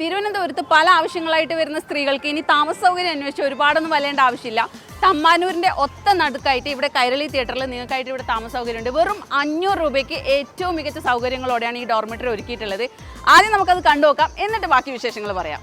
തിരുവനന്തപുരത്ത് പല ആവശ്യങ്ങളായിട്ട് വരുന്ന സ്ത്രീകൾക്ക് ഇനി താമസ സൗകര്യം അന്വേഷിച്ച് ഒരുപാടൊന്നും വലേണ്ട ആവശ്യമില്ല. തമ്മാനൂരിന്റെ ഒത്ത നടുക്കായിട്ട് ഇവിടെ കൈരളി തിയേറ്ററിൽ നിങ്ങൾക്കായിട്ട് ഇവിടെ താമസ സൗകര്യമുണ്ട്. വെറും അഞ്ഞൂറ് രൂപയ്ക്ക് ഏറ്റവും മികച്ച സൗകര്യങ്ങളോടെയാണ് ഈ ഡോർമെറ്ററി ഒരുക്കിയിട്ടുള്ളത്. ആദ്യം നമുക്കത് കണ്ടു നോക്കാം. എന്നിട്ട് ബാക്കി വിശേഷങ്ങൾ പറയാം.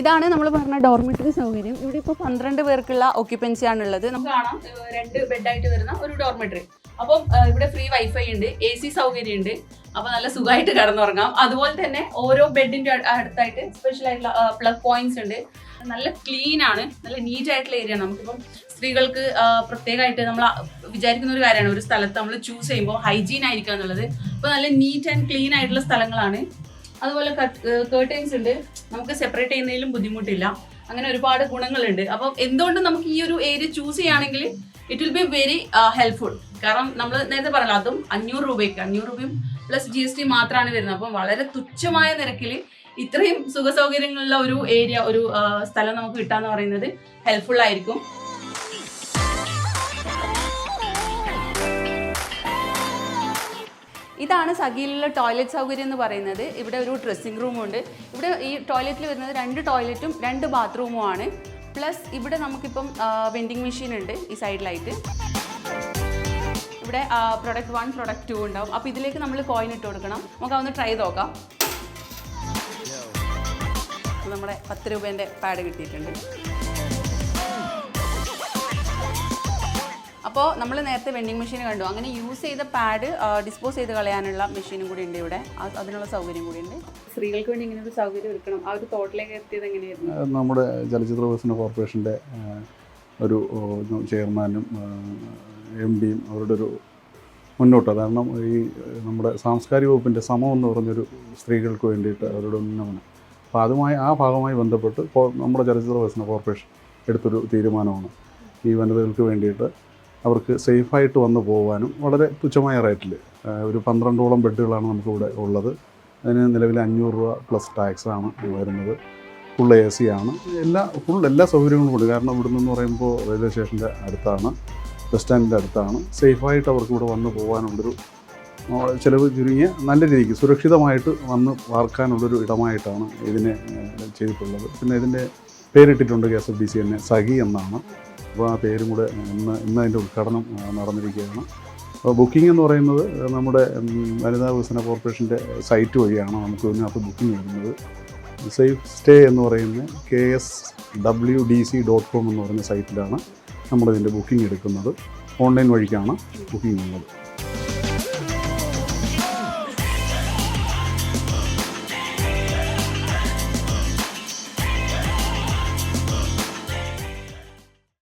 ഇതാണ് നമ്മൾ പറഞ്ഞ ഡോർമെറ്ററി സൗകര്യം. ഇവിടെ ഇപ്പോൾ പന്ത്രണ്ട് പേർക്കുള്ള ഓക്യുപ്പൻസി ആണുള്ളത്. നമുക്ക് കാണാം രണ്ട് ബെഡായിട്ട് വരുന്ന ഒരു ഡോർമെറ്ററി അപ്പം ഇവിടെ ഫ്രീ വൈഫൈ ഉണ്ട് എ സി സൗകര്യം ഉണ്ട്. അപ്പൊ നല്ല സുഖമായിട്ട് കിടന്നുറങ്ങാം. അതുപോലെ തന്നെ ഓരോ ബെഡിന്റെ അടുത്തായിട്ട് സ്പെഷ്യൽ ആയിട്ടുള്ള പ്ലഗ് പോയിന്റ്സ് ഉണ്ട്. നല്ല ക്ലീൻ ആണ് നല്ല നീറ്റ് ആയിട്ടുള്ള ഏരിയ ആണ്. നമുക്കിപ്പം സ്ത്രീകൾക്ക് പ്രത്യേകമായിട്ട് നമ്മൾ വിചാരിക്കുന്ന ഒരു കാര്യമാണ്. ഒരു സ്ഥലത്ത് നമ്മൾ ചൂസ് ചെയ്യുമ്പോൾ ഹൈജീൻ ആയിരിക്കുക എന്നുള്ളത്. അപ്പോൾ നല്ല നീറ്റ് ആൻഡ് ക്ലീൻ ആയിട്ടുള്ള സ്ഥലങ്ങളാണ്. അതുപോലെ കേർട്ടൈൻസ് ഉണ്ട്. നമുക്ക് സെപ്പറേറ്റ് ചെയ്യുന്നതിലും ബുദ്ധിമുട്ടില്ല. അങ്ങനെ ഒരുപാട് ഗുണങ്ങളുണ്ട്. അപ്പം എന്തുകൊണ്ടും നമുക്ക് ഈ ഒരു ഏരിയ ചൂസ് ചെയ്യുകയാണെങ്കിൽ it will be very helpful കാരണം നമ്മൾ നേരത്തെ പറഞ്ഞല്ലോ അതും അഞ്ഞൂറ് രൂപയ്ക്ക് അഞ്ഞൂറ് രൂപയും പ്ലസ് ജി എസ് ടി മാത്രമാണ് വരുന്നത്. അപ്പം വളരെ തുച്ഛമായ നിരക്കിൽ ഇത്രയും സുഖ സൗകര്യങ്ങളുള്ള ഒരു ഏരിയ ഒരു സ്ഥലം നമുക്ക് കിട്ടാന്ന് പറയുന്നത് ഹെൽപ്ഫുൾ ആയിരിക്കും. ഇതാണ് സഖിയിലുള്ള ടോയ്ലറ്റ് സൗകര്യം എന്ന് പറയുന്നത്. ഇവിടെ ഒരു ഡ്രസ്സിംഗ് റൂമുണ്ട് ഇവിടെ ഈ ടോയ്ലറ്റിൽ വരുന്നത് രണ്ട് ടോയ്ലറ്റും രണ്ട് ബാത്റൂമും ആണ്. പ്ലസ് ഇവിടെ നമുക്കിപ്പം വെൻഡിങ് മെഷീൻ ഉണ്ട് ഈ സൈഡിലായിട്ട് ഇവിടെ പ്രൊഡക്റ്റ് വൺ പ്രൊഡക്റ്റ് ടു ഉണ്ടാവും. അപ്പോൾ ഇതിലേക്ക് നമ്മൾ കോയിൻ ഇട്ട് കൊടുക്കണം. നമുക്ക് അതൊന്ന് ട്രൈ നോക്കാം നമ്മുടെ പത്ത് രൂപേന്റെ പാഡ് കിട്ടിയിട്ടുണ്ട്. അപ്പോൾ നമ്മൾ നേരത്തെ വെൻഡിങ് മെഷീൻ കണ്ടു. അങ്ങനെ യൂസ് ചെയ്ത പാഡ് ഡിസ്പോസ് ചെയ്ത് കളയാനുള്ള മെഷീനും കൂടി ഉണ്ട് ഇവിടെ. അതിനുള്ള സൗകര്യം കൂടി ഉണ്ട് സ്ത്രീകൾക്ക് വേണ്ടി ഇങ്ങനെ ഒരു സൗകര്യം ഒരുക്കണം. ആ ഒരു തോട്ടിലേക്ക് എത്തിയത് എങ്ങനെയായിരുന്നു? നമ്മുടെ ചലച്ചിത്ര വികസന കോർപ്പറേഷന്റെ ഒരു ചെയർമാനും എം ഡിയും അവരുടെ ഒരു മുന്നോട്ട്. കാരണം ഈ നമ്മുടെ സാംസ്കാരിക വകുപ്പിന്റെ സമം എന്ന് പറഞ്ഞൊരു സ്ത്രീകൾക്ക് വേണ്ടിയിട്ട് അവരുടെ ഉന്നമനം. അപ്പോൾ അതുമായി ആ ഭാഗമായി ബന്ധപ്പെട്ട് നമ്മുടെ ചലച്ചിത്ര വികസന കോർപ്പറേഷൻ എടുത്തൊരു തീരുമാനമാണ്. ഈ വനിതകൾക്ക് വേണ്ടിയിട്ട് അവർക്ക് സേഫായിട്ട് വന്ന് പോകാനും വളരെ തുച്ഛമായ റേറ്റിൽ. ഒരു പന്ത്രണ്ടോളം ബെഡുകളാണ് നമുക്കിവിടെ ഉള്ളത്. അതിന് നിലവിൽ അഞ്ഞൂറ് രൂപ പ്ലസ് ടാക്സാണ് വരുന്നത്. ഫുൾ എ സി ആണ്. എല്ലാ ഫുൾ എല്ലാ സൗകര്യങ്ങളും ഉണ്ട്. കാരണം ഇവിടെ നിന്ന് പറയുമ്പോൾ റെയിൽവേ സ്റ്റേഷന്റെ അടുത്താണ് ബസ് സ്റ്റാൻഡിന്റെ അടുത്താണ്. സേഫായിട്ട് അവർക്ക് ഇവിടെ വന്ന് പോകാനുള്ളൊരു ചിലവ് ചുരുങ്ങിയ നല്ല രീതിക്ക് സുരക്ഷിതമായിട്ട് വന്ന് വാർക്കാനുള്ളൊരു ഇടമായിട്ടാണ് ഇതിനെ ചെയ്തിട്ടുള്ളത്. പിന്നെ ഇതിന്റെ പേരിട്ടിട്ടുണ്ട് K S F B C എന്നെ സഖി എന്നാണ്. അപ്പോൾ ആ പേരും കൂടെ ഇന്ന് ഇന്ന് അതിന്റെ ഉദ്ഘാടനം നടന്നിരിക്കുകയാണ്. അപ്പോൾ ബുക്കിംഗ് എന്ന് പറയുന്നത് നമ്മുടെ വനിതാ വികസന കോർപ്പറേഷന്റെ സൈറ്റ് വഴിയാണ് നമുക്ക് ഇതിനകത്ത് ബുക്കിംഗ് വരുന്നത്. സേഫ് സ്റ്റേ എന്ന് പറയുന്ന K S W D C dot com എന്ന് പറയുന്ന സൈറ്റിലാണ് നമ്മളിതിന്റെ ബുക്കിംഗ് എടുക്കുന്നത്. ഓൺലൈൻ വഴിക്കാണ് ബുക്കിംഗ് ഉള്ളത്.